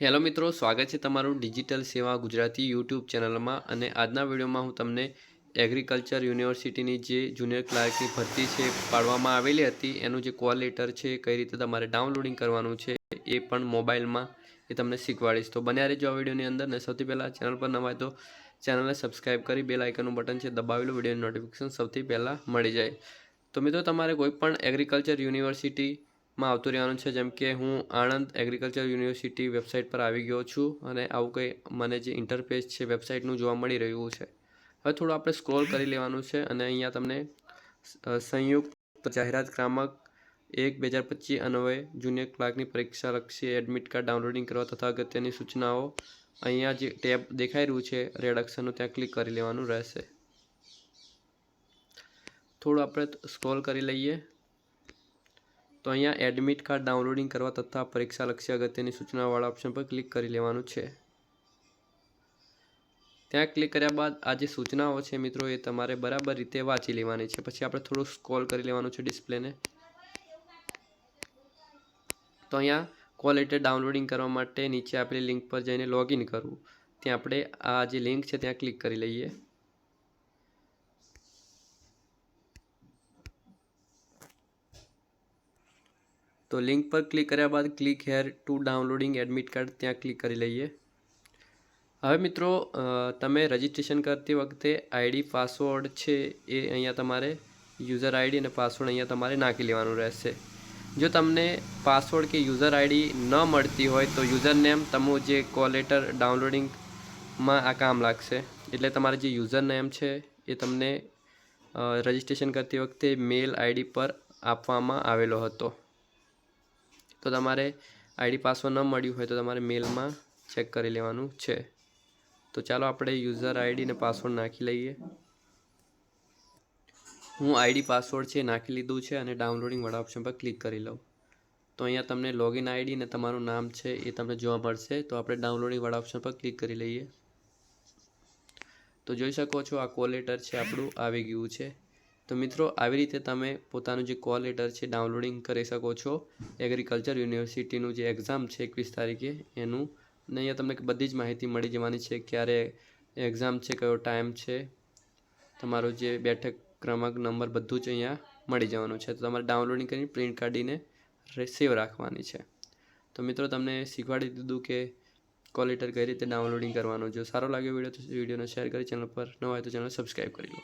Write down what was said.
Hello મિત્રો, સ્વાગત છે તમારું ડિજિટલ સેવા ગુજરાતી યુટ્યુબ ચેનલમાં અને આજના વિડીયોમાં હું તમને એગ્રીકલ્ચર યુનિવર્સિટીની જે જુનિયર ક્લાર્કની ભરતી છે પાડવામાં આવેલી હતી, એનું જે કોલ લેટર છે કઈ રીતે તમારે ડાઉનલોડિંગ કરવાનું છે એ પણ મોબાઈલમાં એ તમને શીખવાડીશ. તો બન્યા રહેજો આ વિડીયોની અંદર ને સૌથી પહેલાં ચેનલ પર નવાય તો ચેનલને સબસ્ક્રાઈબ કરી બે લાઇકનનું બટન છે દબાવેલું, વિડીયોની નોટિફિકેશન સૌથી પહેલાં મળી જાય. તો મિત્રો, તમારે કોઈ પણ એગ્રીકલ્ચર યુનિવર્સિટીમાં આવતું રહેવાનું છે, જેમ કે હું આણંદ એગ્રીકલ્ચર યુનિવર્સિટી વેબસાઇટ પર આવી ગયો છું અને આવું કંઈ મને જે ઇન્ટરફેસ છે, વેબસાઇટનું જોવા મળી રહ્યું છે. હવે થોડું આપણે સ્ક્રોલ કરી લેવાનું છે અને અહીંયા તમને સંયુક્ત જાહેરાત ક્રમાંક એક, બે હજાર પચીસ અન્વયે જુનિયર ક્લાર્કની પરીક્ષા લક્ષી એડમિટ કાર્ડ ડાઉનલોડિંગ કરવા તથા અગત્યની સૂચનાઓ. અહીંયા જે ટેબ દેખાઈ રહ્યું છે રેડ અક્ષરનું ત્યાં ક્લિક કરી લેવાનું રહેશે. થોડું આપણે સ્ક્રોલ કરી લઈએ. તો અહીંયા એડમિટ કાર્ડ ડાઉનલોડિંગ કરવા તથા પરીક્ષા લક્ષ્ય અગત્યની સૂચનાવાળા ઓપ્શન પર ક્લિક કરી લેવાનું છે. ત્યાં ક્લિક કર્યા બાદ આ જે સૂચનાઓ છે મિત્રો એ તમારે બરાબર રીતે વાંચી લેવાની છે. પછી આપણે થોડું સ્કોલ કરી લેવાનું છે ડિસ્પ્લેને તો અહીંયા કોલ લેટર ડાઉનલોડિંગ કરવા માટે નીચે આપેલી લિંક પર જઈને લોગિન કરવું. ત્યાં આપણે આ જે લિંક છે ત્યાં ક્લિક કરી લઈએ. તો લિંક પર ક્લિક કર્યા બાદ click here to downloading admit card ત્યાં ક્લિક કરી લઈએ. હવે મિત્રો તમે રજિસ્ટ્રેશન કરતી વખતે આઈડી પાસવર્ડ છે એ અહીંયા તમારે યુઝર આઈડી અને પાસવર્ડ અહીંયા તમારે નાખી લેવાનું રહેશે. જો તમને પાસવર્ડ કે યુઝર આઈડી ન મળતી હોય તો યુઝર નેમ તમારું જે કોલ લેટર ડાઉનલોડિંગમાં આ કામ લાગશે. એટલે તમારે જે યુઝર નેમ છે એ તમને રજિસ્ટ્રેશન કરતી વખતે મેલ આઈડી પર આપવામાં આવેલો હતો. તો તમારે આઈડી પાસવર્ડ ન મળ્યું હોય તો તમારે મેલમાં ચેક કરી લેવાનું છે. તો ચાલો આપણે યુઝર આઈડી અને પાસવર્ડ નાખી લઈએ. હું આઈડી પાસવર્ડ છે નાખી લીધું છે અને ડાઉનલોડિંગ વાળા ઓપ્શન પર ક્લિક કરી લઉં. તો અહીંયા તમને લોગિન આઈડી અને તમારું નામ છે એ તમને જોવા મળશે. તો આપણે ડાઉનલોડિંગ વાળા ઓપ્શન પર ક્લિક કરી લઈએ. તો જોઈ શકો છો આ કોલ લેટર છે આપણું, આવી ગયું છે. તો મિત્રો, આવી રીતે તમે પોતાનું જે કોલ લેટર છે ડાઉનલોડિંગ કરી શકો છો. એગ્રીકલ્ચર યુનિવર્સિટીનું જે એક્ઝામ છે એકવીસ તારીખે, એનું અને અહીંયા તમને બધી જ માહિતી મળી જવાની છે ક્યારે એક્ઝામ છે, કયો ટાઈમ છે. તમારો જે બેઠક ક્રમાંક, નંબર બધું જ અહીંયા મળી જવાનું છે. તો તમારે ડાઉનલોડિંગ કરીને પ્રિન્ટ કાઢીને સેવ રાખવાની છે. તો મિત્રો, તમને શીખવાડી દીધું કે કોલ લેટર કઈ રીતે ડાઉનલોડિંગ કરવાનું. જો સારો લાગ્યો વીડિયો તો વિડીયોને શેર કરી, ચેનલ પર ન હોય તો ચેનલ સબસ્ક્રાઈબ કરી લો.